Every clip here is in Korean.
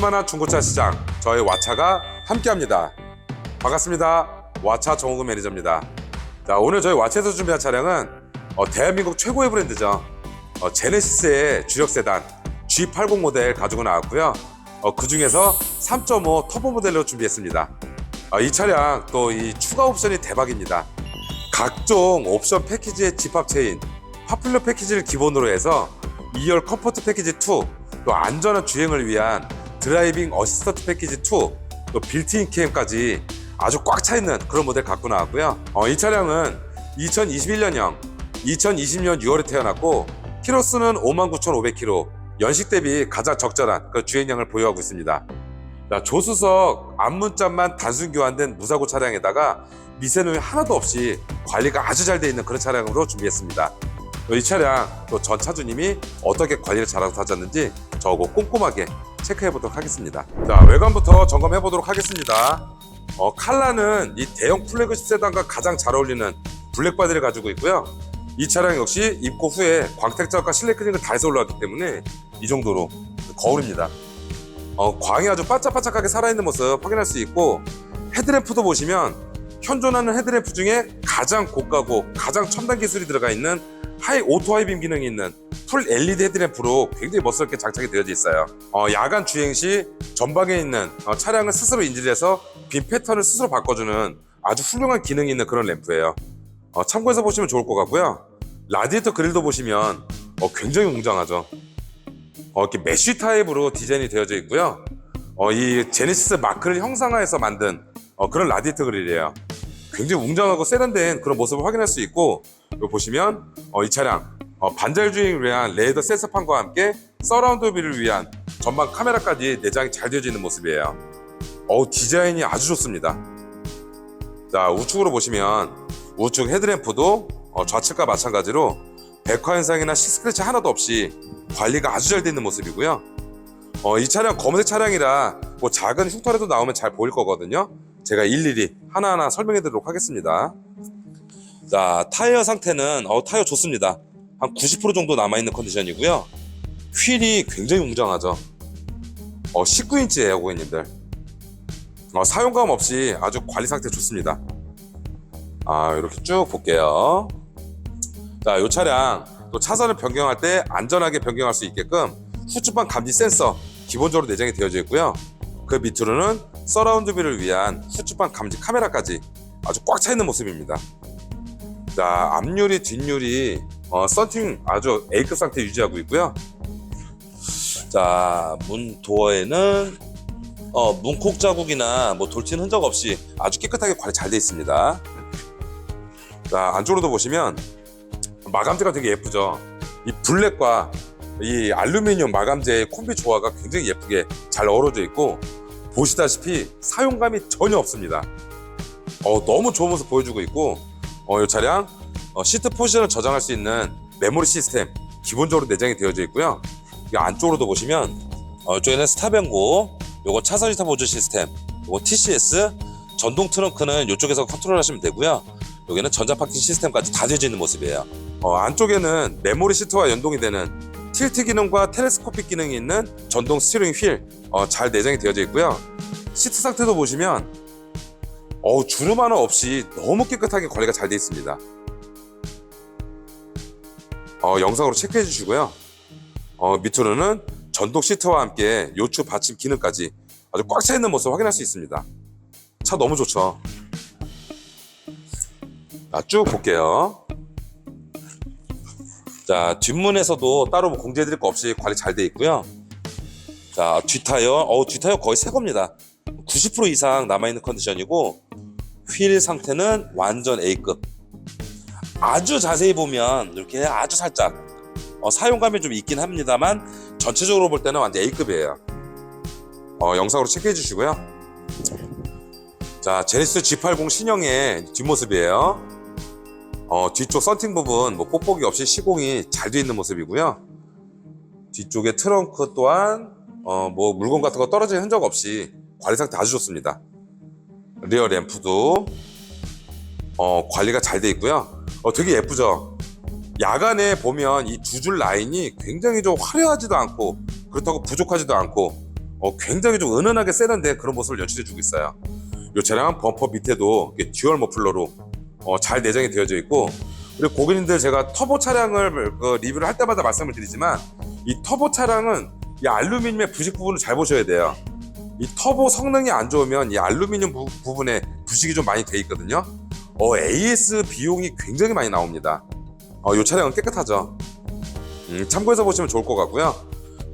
천만한 중고차 시장 저희 와차가 함께합니다. 반갑습니다. 와차 정호근 매니저입니다. 자 오늘 저희 와차에서 준비한 차량은 어, 대한민국 최고의 브랜드죠. 어, 제네시스의 주력 세단 G80 모델 가지고 나왔고요. 어, 그 중에서 3.5 터보 모델로 준비했습니다. 어, 이 차량 또 이 추가 옵션이 대박입니다. 각종 옵션 패키지의 집합 체인, 파퓰러 패키지를 기본으로 해서 2열 컴포트 패키지 2, 또 안전한 주행을 위한 드라이빙 어시스턴트 패키지 2, 또 빌트인 캠까지 아주 꽉 차 있는 그런 모델 갖고 나왔고요. 어, 이 차량은 2021년형, 2020년 6월에 태어났고 키로수는 59,500km, 연식 대비 가장 적절한 그 주행량을 보유하고 있습니다. 자, 조수석 앞문짝만 단순 교환된 무사고 차량에다가 미세누이 하나도 없이 관리가 아주 잘 돼 있는 그런 차량으로 준비했습니다. 이 차량 또 전 차주님이 어떻게 관리를 잘하고 하셨는지 저거 꼼꼼하게 체크해 보도록 하겠습니다. 자 외관부터 점검해 보도록 하겠습니다. 어, 칼라는 이 대형 플래그십 세단과 가장 잘 어울리는 블랙 바디를 가지고 있고요. 이 차량 역시 입고 후에 광택 작업과 실내 클링을 다 해서 올라왔기 때문에 이 정도로 거울입니다. 어, 광이 아주 반짝반짝하게 살아있는 모습 확인할 수 있고 헤드램프도 보시면 현존하는 헤드램프 중에 가장 고가고 가장 첨단 기술이 들어가 있는 하이 오토 하이빔 기능이 있는 풀 LED 헤드램프로 굉장히 멋스럽게 장착이 되어져 있어요. 어, 야간 주행 시 전방에 있는 어, 차량을 스스로 인지해서 빔 패턴을 스스로 바꿔주는 아주 훌륭한 기능이 있는 그런 램프예요. 어, 참고해서 보시면 좋을 것 같고요. 라디에이터 그릴도 보시면 어, 굉장히 웅장하죠. 어, 이렇게 메쉬 타입으로 디자인이 되어져 있고요. 어, 이 제네시스 마크를 형상화해서 만든 어, 그런 라디에이터 그릴이에요. 굉장히 웅장하고 세련된 그런 모습을 확인할 수 있고 여기 보시면 어, 이 차량 어, 반절 주행을 위한 레이더 센서판과 함께 서라운드 뷰를 위한 전방 카메라까지 내장이 잘 되어져 있는 모습이에요. 어 디자인이 아주 좋습니다. 자 우측으로 보시면 우측 헤드램프도 어, 좌측과 마찬가지로 백화 현상이나 시스크래치 하나도 없이 관리가 아주 잘 되어 있는 모습이고요. 어, 이 차량 검은색 차량이라 뭐 작은 흉터라도 나오면 잘 보일 거거든요. 제가 일일이 하나하나 설명해 드리도록 하겠습니다. 자, 타이어 상태는 어, 타이어 좋습니다. 한 90% 정도 남아 있는 컨디션이고요. 휠이 굉장히 웅장하죠. 어, 19인치예요, 고객님들. 어, 사용감 없이 아주 관리 상태 좋습니다. 아, 이렇게 쭉 볼게요. 자, 이 차량 또 차선을 변경할 때 안전하게 변경할 수 있게끔 후추방 감지 센서 기본적으로 내장이 되어져 있고요. 그 밑으로는 서라운드 뷰를 위한 후추방 감지 카메라까지 아주 꽉 차 있는 모습입니다. 자, 앞유리, 뒷유리 어, 썬팅 아주 A급 상태 유지하고 있고요. 자, 문 도어에는 어, 문콕 자국이나 뭐 돌진 흔적 없이 아주 깨끗하게 관리 잘 돼 있습니다. 자, 안쪽으로도 보시면 마감재가 되게 예쁘죠. 이 블랙과 이 알루미늄 마감재의 콤비 조화가 굉장히 예쁘게 잘 어우러져 있고 보시다시피 사용감이 전혀 없습니다. 어, 너무 좋은 모습 보여주고 있고 어, 이 차량 어, 시트 포지션을 저장할 수 있는 메모리 시스템 기본적으로 내장이 되어져 있고요. 이 안쪽으로도 보시면 어, 이쪽에는 스타병고, 요거 차선 이타 보조 시스템, 요거 TCS, 전동 트렁크는 이쪽에서 컨트롤하시면 되고요. 여기는 전자 파킹 시스템까지 다 되어져 있는 모습이에요. 어, 안쪽에는 메모리 시트와 연동이 되는 틸트 기능과 텔레스코픽 기능이 있는 전동 스티어링 휠, 어, 잘 내장이 되어져 있고요. 시트 상태도 보시면 어우, 주름 하나 없이 너무 깨끗하게 관리가 잘 되어 있습니다. 어, 영상으로 체크해 주시고요. 어, 밑으로는 전동 시트와 함께 요추 받침 기능까지 아주 꽉 차 있는 모습 확인할 수 있습니다. 차 너무 좋죠. 자, 쭉 볼게요. 자, 뒷문에서도 따로 뭐 공지해 드릴 거 없이 관리 잘 돼 있고요. 자, 뒷타이어, 어우, 뒷타이어 거의 새 겁니다. 90% 이상 남아있는 컨디션이고, 휠 상태는 완전 A급. 아주 자세히 보면, 이렇게 아주 살짝, 어, 사용감이 좀 있긴 합니다만, 전체적으로 볼 때는 완전 A급이에요. 어, 영상으로 체크해 주시고요. 자, 제네시스 G80 신형의 뒷모습이에요. 어, 뒤쪽 썬팅 부분 뭐 뽁뽁이 없이 시공이 잘 되어 있는 모습이고요. 뒤쪽에 트렁크 또한 어, 뭐 물건 같은 거 떨어지는 흔적 없이 관리 상태 아주 좋습니다. 리어 램프도 어, 관리가 잘 돼 있고요. 어, 되게 예쁘죠. 야간에 보면 이 두 줄 라인이 굉장히 좀 화려하지도 않고 그렇다고 부족하지도 않고 어, 굉장히 좀 은은하게 세련된 그런 모습을 연출해 주고 있어요. 이 차량은 범퍼 밑에도 듀얼 머플러로 어, 잘 내장이 되어져 있고 그리고 고객님들 제가 터보 차량을 그 리뷰를 할 때마다 말씀을 드리지만 이 터보 차량은 이 알루미늄의 부식 부분을 잘 보셔야 돼요. 이 터보 성능이 안 좋으면 이 알루미늄 부, 부분에 부식이 좀 많이 돼 있거든요. 어, AS 비용이 굉장히 많이 나옵니다. 어, 이 차량은 깨끗하죠. 음, 참고해서 보시면 좋을 것 같고요.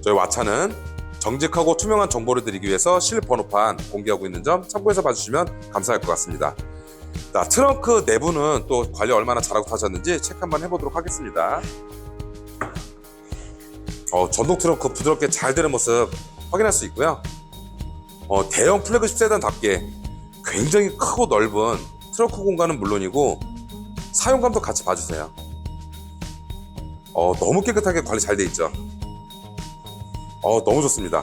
저희 와차는 정직하고 투명한 정보를 드리기 위해서 실번호판 공개하고 있는 점 참고해서 봐주시면 감사할 것 같습니다. 자, 트렁크 내부는 또 관리 얼마나 잘하고 타셨는지 체크 한번 해보도록 하겠습니다. 어, 전동 트렁크 부드럽게 잘 되는 모습 확인할 수 있고요. 어, 대형 플래그십 세단답게 굉장히 크고 넓은 트렁크 공간은 물론이고 사용감도 같이 봐주세요. 어, 너무 깨끗하게 관리 잘 돼 있죠. 어, 너무 좋습니다.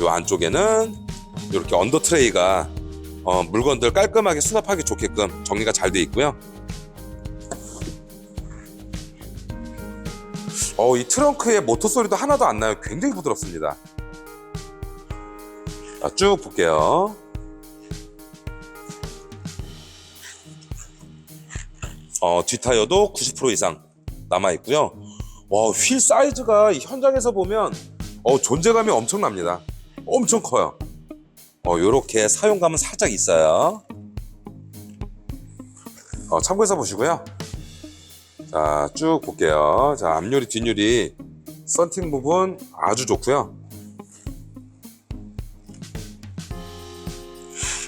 이 안쪽에는 이렇게 언더 트레이가 어, 물건들 깔끔하게 수납하기 좋게끔 정리가 잘 돼 있고요. 어, 이 트렁크의 모터 소리도 하나도 안 나요. 굉장히 부드럽습니다. 자, 쭉 볼게요. 어, 뒷타이어도 90% 이상 남아 있고요. 와, 휠 사이즈가 이 현장에서 보면 어, 존재감이 엄청납니다. 엄청 커요. 어, 요렇게 사용감은 살짝 있어요. 어, 참고해서 보시고요. 자, 쭉 볼게요. 자, 앞유리, 뒷유리, 썬팅 부분 아주 좋고요.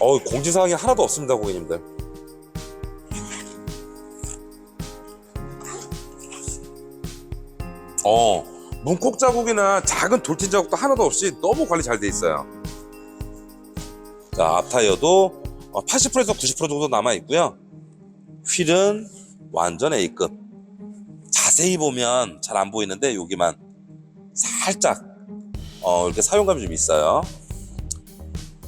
어, 공지사항이 하나도 없습니다, 고객님들. 어, 문콕 자국이나 작은 돌진 자국도 하나도 없이 너무 관리 잘 돼 있어요. 자, 앞타이어도 80%에서 90% 정도 남아 있고요. 휠은 완전 A급. 자세히 보면 잘 안 보이는데 여기만 살짝 어, 이렇게 사용감이 좀 있어요.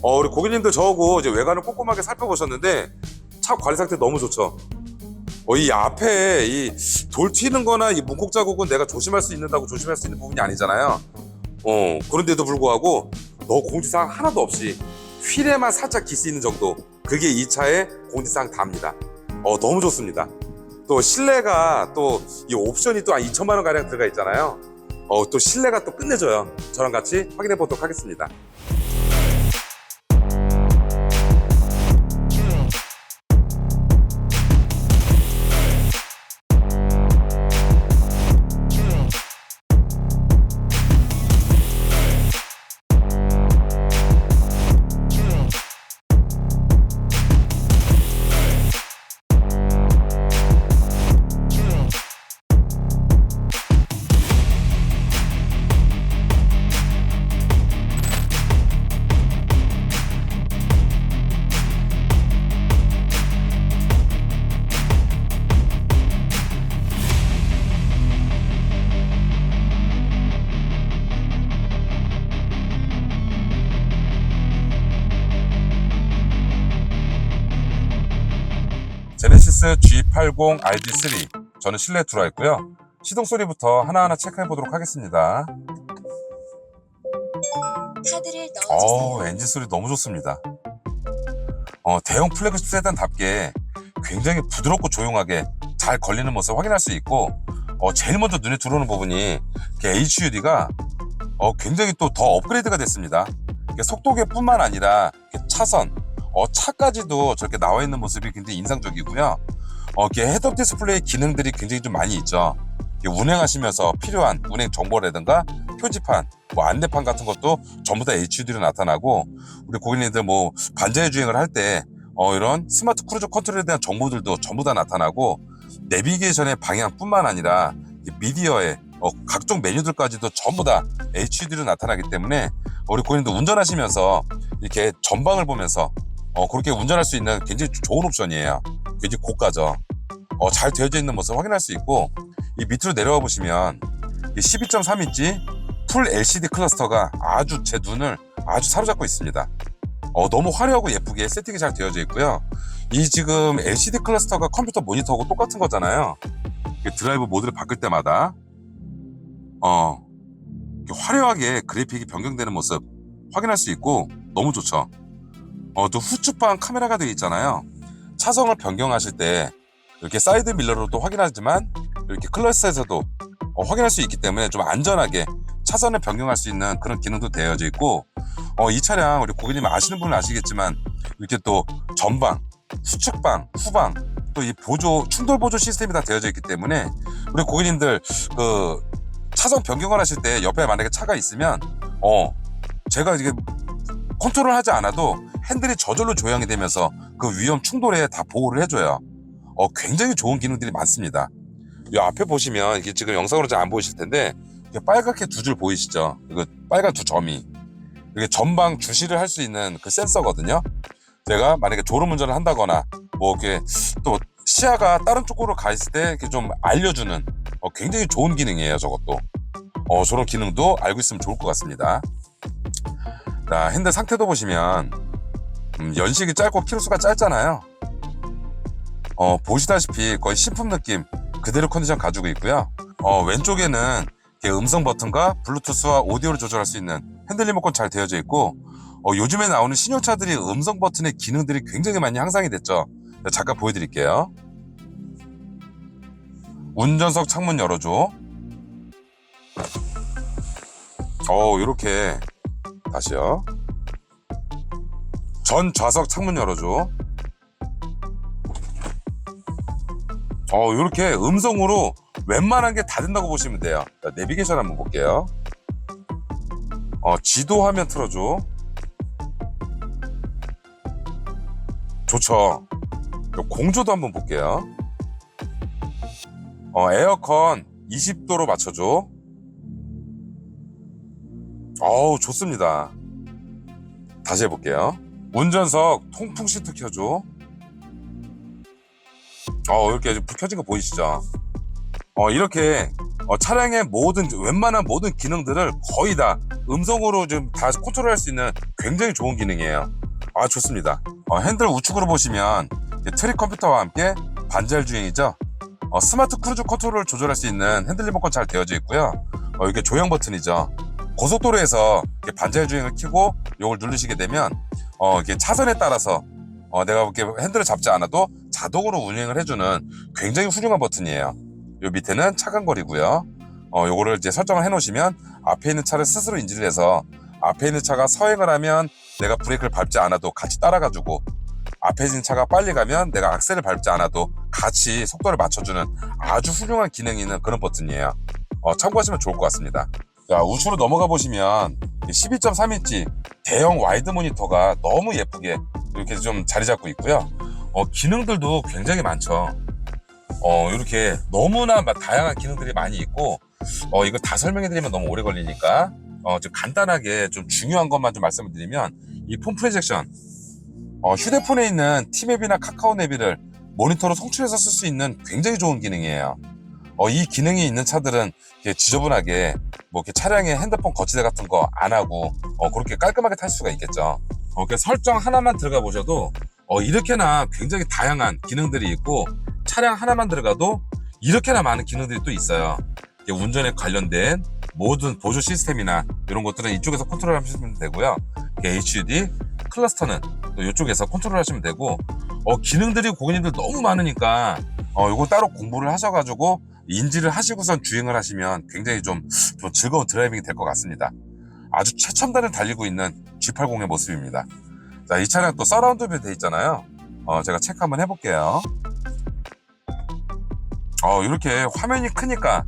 어, 우리 고객님들 저하고 이제 외관을 꼼꼼하게 살펴보셨는데 차 관리 상태 너무 좋죠. 어, 이 앞에 이 돌 튀는 거나 이 문콕 자국은 내가 조심할 수 있는다고 조심할 수 있는 부분이 아니잖아요. 어, 그런데도 불구하고 너 공지사항 하나도 없이 휠에만 살짝 기스 있는 정도. 그게 이 차의 공지사항 다입니다. 어, 너무 좋습니다. 또 실내가 또 이 옵션이 또 한 2천만 원 가량 들어가 있잖아요. 어, 또 실내가 또 끝내줘요. 저랑 같이 확인해 보도록 하겠습니다. 제네시스 G80 RD3 저는 실내에 들어와 있고요. 시동 소리부터 하나하나 체크해 보도록 하겠습니다. 카드를 어, 넣어주세요. 엔진 소리 너무 좋습니다. 어, 대형 플래그십 세단답게 굉장히 부드럽고 조용하게 잘 걸리는 모습 확인할 수 있고, 어, 제일 먼저 눈에 들어오는 부분이 HUD가 어, 굉장히 또 더 업그레이드가 됐습니다. 속도계뿐만 아니라 차선, 어, 차까지도 저렇게 나와 있는 모습이 굉장히 인상적이고요. 어, 이게 헤드업 디스플레이 기능들이 굉장히 좀 많이 있죠. 운행하시면서 필요한 운행 정보라든가 표지판, 뭐 안내판 같은 것도 전부 다 HUD로 나타나고 우리 고객님들 뭐 반자율 주행을 할 때 어, 이런 스마트 크루즈 컨트롤에 대한 정보들도 전부 다 나타나고 내비게이션의 방향뿐만 아니라 이 미디어의 어, 각종 메뉴들까지도 전부 다 HUD로 나타나기 때문에 우리 고객님들 운전하시면서 이렇게 전방을 보면서 어, 그렇게 운전할 수 있는 굉장히 좋은 옵션이에요. 굉장히 고가죠. 어, 잘 되어져 있는 모습 확인할 수 있고 이 밑으로 내려와 보시면 이 12.3인치 풀 LCD 클러스터가 아주 제 눈을 아주 사로잡고 있습니다. 어, 너무 화려하고 예쁘게 세팅이 잘 되어져 있고요. 이 지금 LCD 클러스터가 컴퓨터 모니터하고 똑같은 거잖아요. 이 드라이브 모드를 바꿀 때마다 어, 화려하게 그래픽이 변경되는 모습 확인할 수 있고 너무 좋죠. 어, 또 후측방 카메라가 되어 있잖아요. 차선을 변경하실 때 이렇게 사이드 밀러로 또 확인하지만 이렇게 클래스에서도 어, 확인할 수 있기 때문에 좀 안전하게 차선을 변경할 수 있는 그런 기능도 되어져 있고 어, 이 차량 우리 고객님 아시는 분은 아시겠지만 이렇게 또 전방, 후측방, 후방 또 이 보조 충돌 보조 시스템이 다 되어져 있기 때문에 우리 고객님들 그 차선 변경을 하실 때 옆에 만약에 차가 있으면 어 제가 이게 컨트롤 하지 않아도 핸들이 저절로 조향이 되면서 그 위험 충돌에 다 보호를 해줘요. 어 굉장히 좋은 기능들이 많습니다. 이 앞에 보시면 이게 지금 영상으로 잘 안 보이실 텐데 이게 빨갛게 두 줄 보이시죠? 이거 빨간 두 점이 이게 전방 주시를 할 수 있는 그 센서거든요. 제가 만약에 졸음 운전을 한다거나 뭐 이렇게 또 시야가 다른 쪽으로 가 있을 때 이렇게 좀 알려주는 어, 굉장히 좋은 기능이에요. 저것도 어, 저런 기능도 알고 있으면 좋을 것 같습니다. 자 핸들 상태도 보시면 음, 연식이 짧고 키로수가 짧잖아요. 어, 보시다시피 거의 신품 느낌 그대로 컨디션 가지고 있고요. 어, 왼쪽에는 음성 버튼과 블루투스와 오디오를 조절할 수 있는 핸들 리모컨 잘 되어져 있고 어, 요즘에 나오는 신형차들이 음성 버튼의 기능들이 굉장히 많이 향상이 됐죠. 자, 잠깐 보여드릴게요. 운전석 창문 열어줘. 어, 이렇게 다시요. 전 좌석 창문 열어줘. 어, 이렇게 음성으로 웬만한 게 다 된다고 보시면 돼요. 자, 내비게이션 한번 볼게요. 어, 지도 화면 틀어줘. 좋죠. 요 공조도 한번 볼게요. 어, 에어컨 20도로 맞춰줘. 어우, 좋습니다. 다시 해볼게요. 운전석 통풍 시트 켜줘. 어, 이렇게 불 켜진 거 보이시죠? 어, 이렇게 어, 차량의 모든, 웬만한 모든 기능들을 거의 다 음성으로 좀 다 컨트롤 할 수 있는 굉장히 좋은 기능이에요. 아, 좋습니다. 어, 핸들 우측으로 보시면 트릭 컴퓨터와 함께 반절 주행이죠. 어, 스마트 크루즈 컨트롤을 조절할 수 있는 핸들 리모컨 잘 되어져 있고요. 어, 이게 조형 버튼이죠. 고속도로에서 반절 주행을 켜고 이걸 누르시게 되면 어, 이게 차선에 따라서 어, 내가 이렇게 핸들을 잡지 않아도 자동으로 운행을 해주는 굉장히 훌륭한 버튼이에요. 요 밑에는 차간거리고요. 어, 요거를 이제 설정을 해놓으시면 앞에 있는 차를 스스로 인지를 해서 앞에 있는 차가 서행을 하면 내가 브레이크를 밟지 않아도 같이 따라가지고 앞에 있는 차가 빨리 가면 내가 악셀을 밟지 않아도 같이 속도를 맞춰주는 아주 훌륭한 기능이 있는 그런 버튼이에요. 어, 참고하시면 좋을 것 같습니다. 자, 우측으로 넘어가 보시면 12.3인치 대형 와이드 모니터가 너무 예쁘게 이렇게 좀 자리 잡고 있고요. 어, 기능들도 굉장히 많죠. 어, 이렇게 너무나 막 다양한 기능들이 많이 있고, 어, 이거 다 설명해 드리면 너무 오래 걸리니까, 어, 좀 간단하게 좀 중요한 것만 좀 말씀을 드리면, 이 폰 프로젝션, 어, 휴대폰에 있는 티맵이나 카카오 내비를 모니터로 송출해서 쓸 수 있는 굉장히 좋은 기능이에요. 어, 이 기능이 있는 차들은 지저분하게 뭐 이렇게 차량에 핸드폰 거치대 같은 거 안 하고 어, 그렇게 깔끔하게 탈 수가 있겠죠. 어, 그 설정 하나만 들어가 보셔도 어, 이렇게나 굉장히 다양한 기능들이 있고 차량 하나만 들어가도 이렇게나 많은 기능들이 또 있어요. 운전에 관련된 모든 보조 시스템이나 이런 것들은 이쪽에서 컨트롤 하시면 되고요. HUD 클러스터는 또 이쪽에서 컨트롤 하시면 되고 어, 기능들이 고객님들 너무 많으니까 어, 이거 따로 공부를 하셔가지고 인지를 하시고선 주행을 하시면 굉장히 좀, 좀 즐거운 드라이빙이 될 것 같습니다. 아주 최첨단을 달리고 있는 G80의 모습입니다. 자, 이 차량 또 서라운드 뷰 돼 있잖아요. 어, 제가 체크 한번 해볼게요. 어, 이렇게 화면이 크니까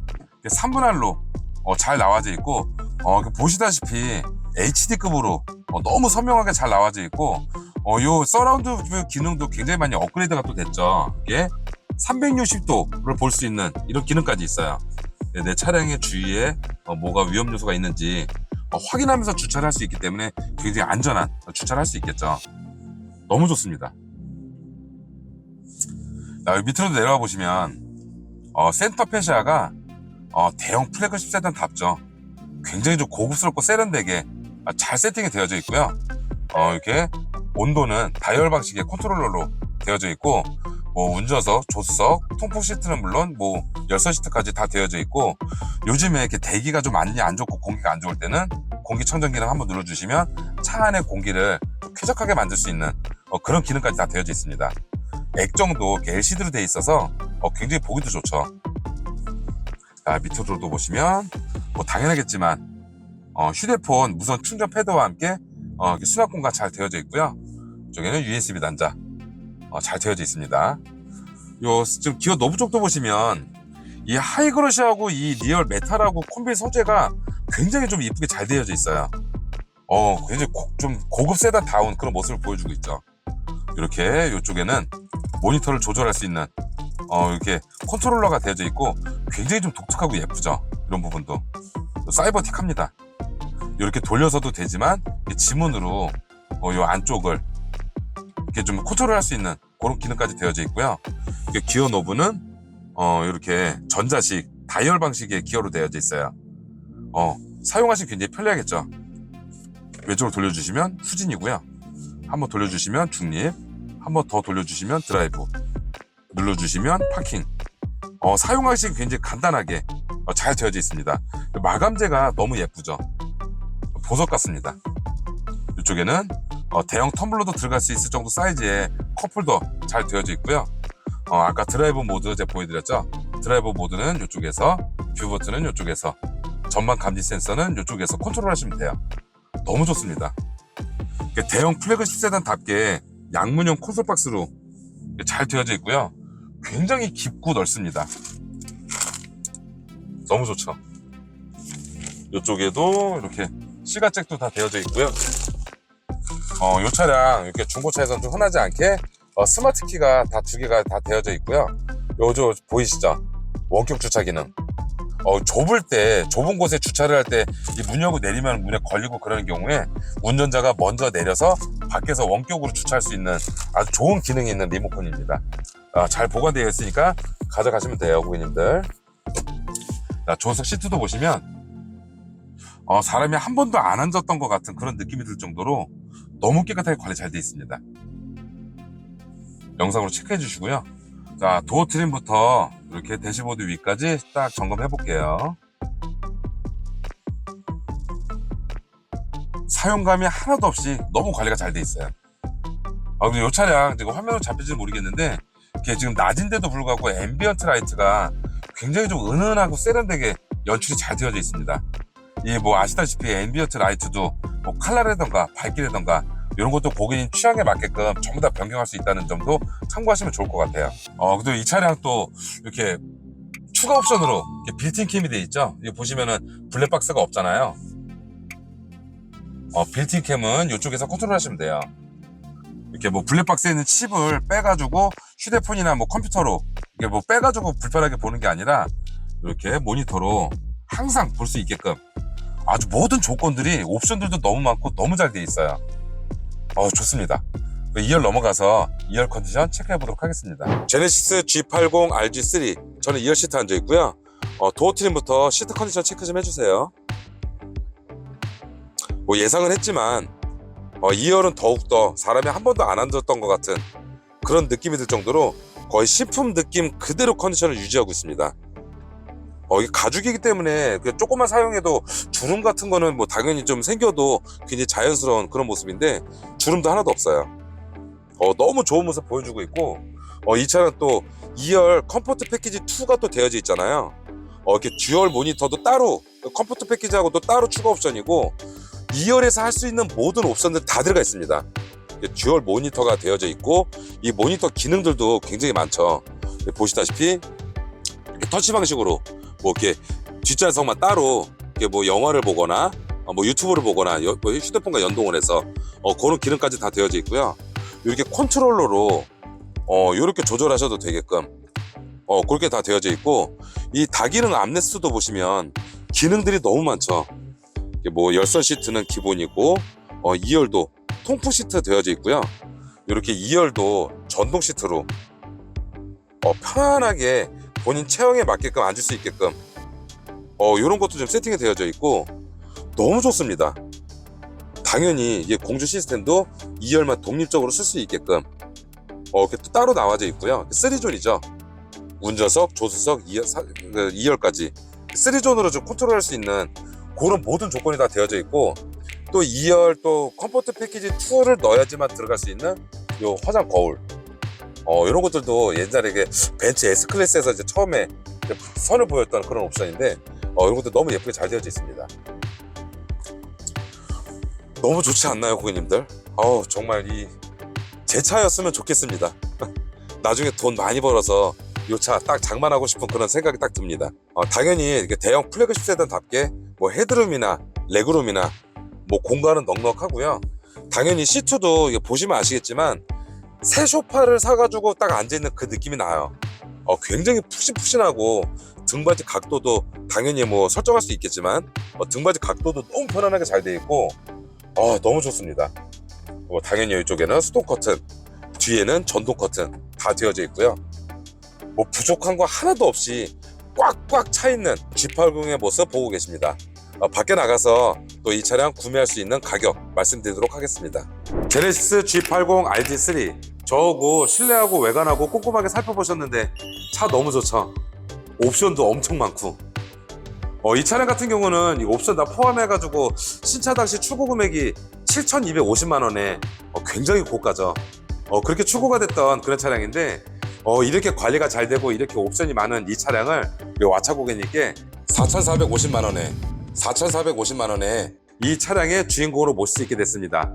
3분할로 어, 잘 나와져 있고, 어, 보시다시피 HD급으로 어, 너무 선명하게 잘 나와져 있고, 어, 요 서라운드 뷰 기능도 굉장히 많이 업그레이드가 또 됐죠. 이게 360도를 볼 수 있는 이런 기능까지 있어요. 네, 내 차량의 주위에 어, 뭐가 위험 요소가 있는지 어, 확인하면서 주차를 할 수 있기 때문에 굉장히 안전한 주차를 할 수 있겠죠. 너무 좋습니다. 자, 밑으로 내려가 보시면 어, 센터 페시아가 어, 대형 플래그십 세단답죠. 굉장히 좀 고급스럽고 세련되게 아, 잘 세팅이 되어져 있고요. 어, 이렇게 온도는 다이얼 방식의 컨트롤러로 되어져 있고 뭐 운전석, 조수석, 통풍 시트는 물론 뭐 열선 시트까지 다 되어져 있고 요즘에 이렇게 대기가 좀 많이 안 좋고 공기가 안 좋을 때는 공기청정 기능 한번 눌러주시면 차 안의 공기를 좀 쾌적하게 만들 수 있는 어, 그런 기능까지 다 되어져 있습니다. 액정도 LCD로 되어 있어서 어, 굉장히 보기도 좋죠. 자, 밑으로도 보시면 뭐 당연하겠지만 어, 휴대폰 무선 충전 패드와 함께 어, 수납 공간 잘 되어져 있고요. 이쪽에는 USB 단자 어, 잘 되어져 있습니다. 요 지금 기어 노브 쪽도 보시면 이 하이그로시하고 이 리얼 메탈하고 콤비 소재가 굉장히 좀 이쁘게 잘 되어져 있어요. 어, 굉장히 고, 좀 고급 세단다운 그런 모습을 보여주고 있죠. 이렇게 이쪽에는 모니터를 조절할 수 있는 어, 이렇게 컨트롤러가 되어져 있고 굉장히 좀 독특하고 예쁘죠. 이런 부분도 사이버틱합니다. 이렇게 돌려서도 되지만 이 지문으로 어, 이 안쪽을 이렇게 좀 컨트롤할 수 있는 그런 기능까지 되어져 있고요. 기어 노브는 어, 이렇게 전자식 다이얼 방식의 기어로 되어져 있어요. 어, 사용하시기 굉장히 편리하겠죠. 왼쪽으로 돌려주시면 후진이고요. 한번 돌려주시면 중립, 한번 더 돌려주시면 드라이브, 눌러주시면 파킹. 어, 사용하시기 굉장히 간단하게 어, 잘 되어져 있습니다. 마감재가 너무 예쁘죠. 보석 같습니다. 이쪽에는 어, 대형 텀블러도 들어갈 수 있을 정도 사이즈의 컵홀더 잘 되어져 있고요. 어, 아까 드라이브 모드 제가 보여드렸죠. 드라이브 모드는 이쪽에서, 뷰 버튼은 이쪽에서, 전방 감지 센서는 이쪽에서 컨트롤 하시면 돼요. 너무 좋습니다. 이렇게 대형 플래그십 세단답게 양문형 콘솔 박스로 잘 되어져 있고요. 굉장히 깊고 넓습니다. 너무 좋죠. 이쪽에도 이렇게 시가잭도 다 되어져 있고요. 어, 이 차량 이렇게 중고차에서는 좀 흔하지 않게 어, 스마트 키가 다 두 개가 다 되어져 있고요. 요저 보이시죠? 원격 주차 기능. 어, 좁을 때 좁은 곳에 주차를 할 때 이 문 열고 내리면 문에 걸리고 그러는 경우에 운전자가 먼저 내려서 밖에서 원격으로 주차할 수 있는 아주 좋은 기능이 있는 리모컨입니다. 아, 잘 보관되어 있으니까 가져가시면 돼요, 고객님들. 자, 조수석 시트도 보시면 어, 사람이 한 번도 안 앉았던 것 같은 그런 느낌이 들 정도로 너무 깨끗하게 관리 잘 되어 있습니다. 영상으로 체크해 주시고요. 자, 도어 트림부터 이렇게 대시보드 위까지 딱 점검해 볼게요. 사용감이 하나도 없이 너무 관리가 잘 돼 있어요. 아, 근데 이 차량 지금 화면으로 잡힐지는 모르겠는데 이게 지금 낮인데도 불구하고 앰비언트 라이트가 굉장히 좀 은은하고 세련되게 연출이 잘 되어져 있습니다. 이 뭐 아시다시피 앰비언트 라이트도 뭐 컬러라던가 밝기라던가 이런 것도 고객님 취향에 맞게끔 전부 다 변경할 수 있다는 점도 참고하시면 좋을 것 같아요. 어, 그리고 이 차량 또 이렇게 추가 옵션으로 빌트인 캠이 되어 있죠. 이거 보시면은 블랙박스가 없잖아요. 어, 빌트인 캠은 이쪽에서 컨트롤 하시면 돼요. 이렇게 뭐 블랙박스에 있는 칩을 빼가지고 휴대폰이나 뭐 컴퓨터로 이게 뭐 빼가지고 불편하게 보는 게 아니라 이렇게 모니터로 항상 볼 수 있게끔 아주 모든 조건들이 옵션들도 너무 많고 너무 잘 돼 있어요. 어, 좋습니다. 2열 넘어가서 2열 컨디션 체크해 보도록 하겠습니다. 제네시스 G80 RG3 저는 2열 시트 앉아 있고요. 어, 도어 트림부터 시트 컨디션 체크 좀 해주세요. 뭐 예상은 했지만 어, 2열은 더욱더 사람이 한 번도 안 앉았던 것 같은 그런 느낌이 들 정도로 거의 신품 느낌 그대로 컨디션을 유지하고 있습니다. 어, 이게 가죽이기 때문에 그 조금만 사용해도 주름 같은 거는 뭐 당연히 좀 생겨도 굉장히 자연스러운 그런 모습인데 주름도 하나도 없어요. 어, 너무 좋은 모습 보여주고 있고 어, 이 차는 또 2열 컴포트 패키지 2가 또 되어져 있잖아요. 어, 이렇게 듀얼 모니터도 따로 컴포트 패키지하고 또 따로 추가 옵션이고 2열에서 할 수 있는 모든 옵션들 다 들어가 있습니다. 듀얼 모니터가 되어져 있고 이 모니터 기능들도 굉장히 많죠. 보시다시피 이렇게 터치 방식으로 뭐 이렇게 뒷좌석만 따로 이렇게 뭐 영화를 보거나 어, 뭐 유튜브를 보거나 여- 뭐 휴대폰과 연동을 해서 어, 그런 기능까지 다 되어져 있고요. 이렇게 컨트롤러로 어, 이렇게 조절하셔도 되게끔 어, 그렇게 다 되어져 있고 이 다기능 암레스트도 보시면 기능들이 너무 많죠. 뭐 열선 시트는 기본이고 어, 2열도 통풍 시트 되어져 있고요. 이렇게 2열도 전동 시트로 어, 편안하게 본인 체형에 맞게끔 앉을 수 있게끔 어 이런 것도 좀 세팅이 되어져 있고 너무 좋습니다. 당연히 이게 공조 시스템도 2열만 독립적으로 쓸 수 있게끔 어 이렇게 또 따로 나와져 있고요. 3존이죠. 운전석, 조수석, 2열, 2열 까지 3존으로 좀 컨트롤할 수 있는 그런 모든 조건이 다 되어져 있고 또 2열 또 컴포트 패키지 2를 넣어야지만 들어갈 수 있는 요 화장 거울 어 이런 것들도 옛날에 이게 벤츠 S 클래스에서 이제 처음에 선을 보였던 그런 옵션인데 어 이런 것도 너무 예쁘게 잘 되어져 있습니다. 너무 좋지 않나요, 고객님들? 어우 정말 이 제 차였으면 좋겠습니다. 나중에 돈 많이 벌어서 이 차 딱 장만하고 싶은 그런 생각이 딱 듭니다. 어, 당연히 이렇게 대형 플래그십 세단답게 뭐 헤드룸이나 레그룸이나 뭐 공간은 넉넉하고요. 당연히 시트도 이게 보시면 아시겠지만 새 소파를 사가지고 딱 앉아있는 그 느낌이 나요. 어, 굉장히 푹신푹신하고 등받이 각도도 당연히 뭐 설정할 수 있겠지만 어, 등받이 각도도 너무 편안하게 잘 돼 있고 어, 너무 좋습니다. 뭐 당연히 이쪽에는 수동 커튼, 뒤에는 전동 커튼 다 되어져 있고요. 뭐 부족한 거 하나도 없이 꽉꽉 차 있는 G80의 모습 보고 계십니다. 어, 밖에 나가서 또 이 차량 구매할 수 있는 가격 말씀드리도록 하겠습니다. 제네시스 G80 RD3 저하고 실내하고 외관하고 꼼꼼하게 살펴보셨는데 차 너무 좋죠. 옵션도 엄청 많고 어, 이 차량 같은 경우는 이 옵션 다 포함해가지고 신차 당시 출고 금액이 7,250만 원에 어, 굉장히 고가죠. 어, 그렇게 출고가 됐던 그런 차량인데 어, 이렇게 관리가 잘 되고 이렇게 옵션이 많은 이 차량을 와차 고객님께 4,450만 원에 4,450만 원에 이 차량의 주인공으로 모실 수 있게 됐습니다.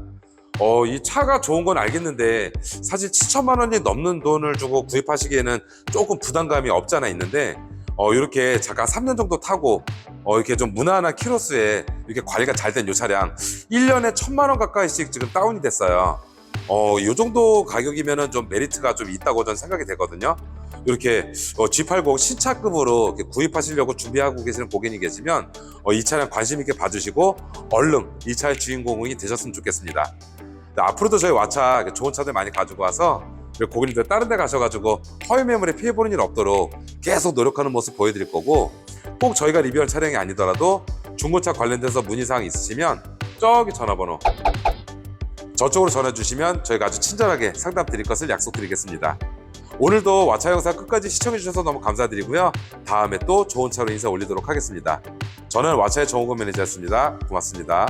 어, 이 차가 좋은 건 알겠는데 사실 7천만 원이 넘는 돈을 주고 구입하시기에는 조금 부담감이 없잖아 있는데 어, 이렇게 잠깐 3년 정도 타고 어, 이렇게 좀 무난한 키로수에 이렇게 관리가 잘 된 이 차량 1년에 천만 원 가까이씩 지금 다운이 됐어요. 어, 이 정도 가격이면은 좀 메리트가 좀 있다고 저는 생각이 되거든요. 이렇게 어, G80 신차급으로 구입하시려고 준비하고 계시는 고객이 계시면 어, 이 차량 관심 있게 봐주시고 얼른 이 차의 주인공이 되셨으면 좋겠습니다. 네, 앞으로도 저희 와차 좋은 차들 많이 가지고 와서 고객님들 다른 데 가셔가지고 허위 매물에 피해 보는 일 없도록 계속 노력하는 모습 보여드릴 거고 꼭 저희가 리뷰할 차량이 아니더라도 중고차 관련돼서 문의사항 있으시면 저기 전화번호 저쪽으로 전화 주시면 저희가 아주 친절하게 상담 드릴 것을 약속드리겠습니다. 오늘도 와차 영상 끝까지 시청해 주셔서 너무 감사드리고요. 다음에 또 좋은 차로 인사 올리도록 하겠습니다. 저는 와차의 정호근 매니저였습니다. 고맙습니다.